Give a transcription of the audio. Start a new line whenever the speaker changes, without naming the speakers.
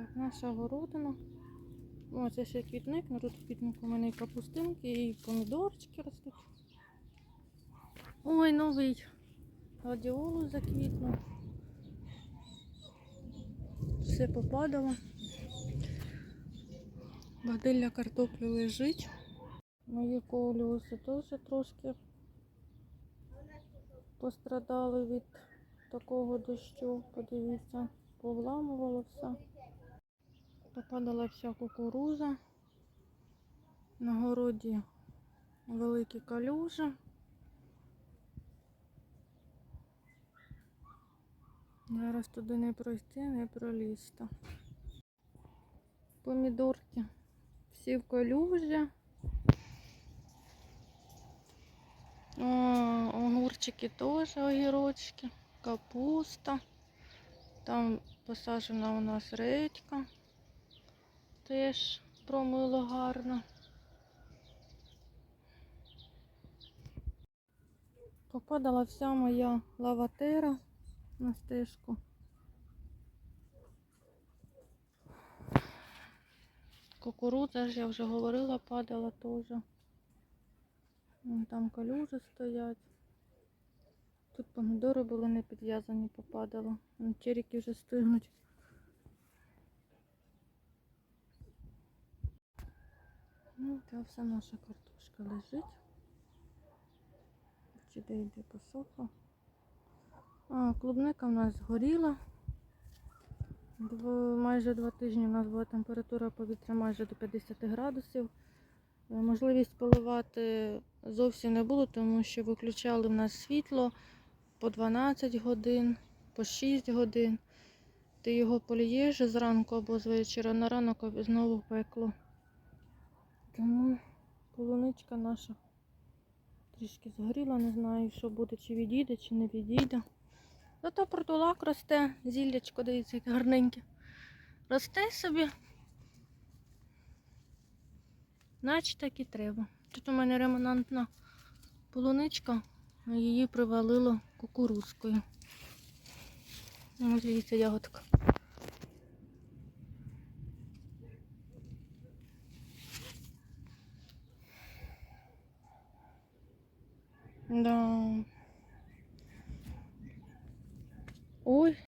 Так, наша городина. О, це ще квітник, ну тут квітник у мене і капустинки, і помідорчики ростуть. Ой, новий гладіолус заквітнув. Все попадало. Бадилля картоплі лежить. Мої коліуси теж трошки пострадали від такого дощу. Подивіться, повламувало все. Попадала вся кукуруза. На городі великі калюжі. Зараз туди не пройти, не пролізти. Помідорки всі в калюжі. О, огурчики теж, огірочки, капуста. Там посаджена у нас редька. Теж промило гарно. Попадала вся моя лаватера на стежку. Кукурудза ж я вже говорила, падала теж. Там калюжі стоять. Тут помідори були не підв'язані, попадало. Черіки вже стигнуть. Ну, та вся наша картошка лежить. Чи де йде посохла. А, клубника в нас згоріла. Дво- майже два тижні у нас була температура повітря майже до 50 градусів. Е, Можливість поливати зовсім не було, тому що виключали в нас світло по 12 годин, по 6 годин. Ти його полієш зранку або з вечора на ранок знову пекло. Тому полуничка наша трішки згоріла, не знаю, що буде, чи відійде, чи не відійде. Зато протулак росте, зіллячко, дивіться, яке гарненьке. Росте собі. Наче так і треба. Тут у мене ремонантна полуничка, її привалило кукурузкою. Ось дивіться, ягодка. Да. Ой.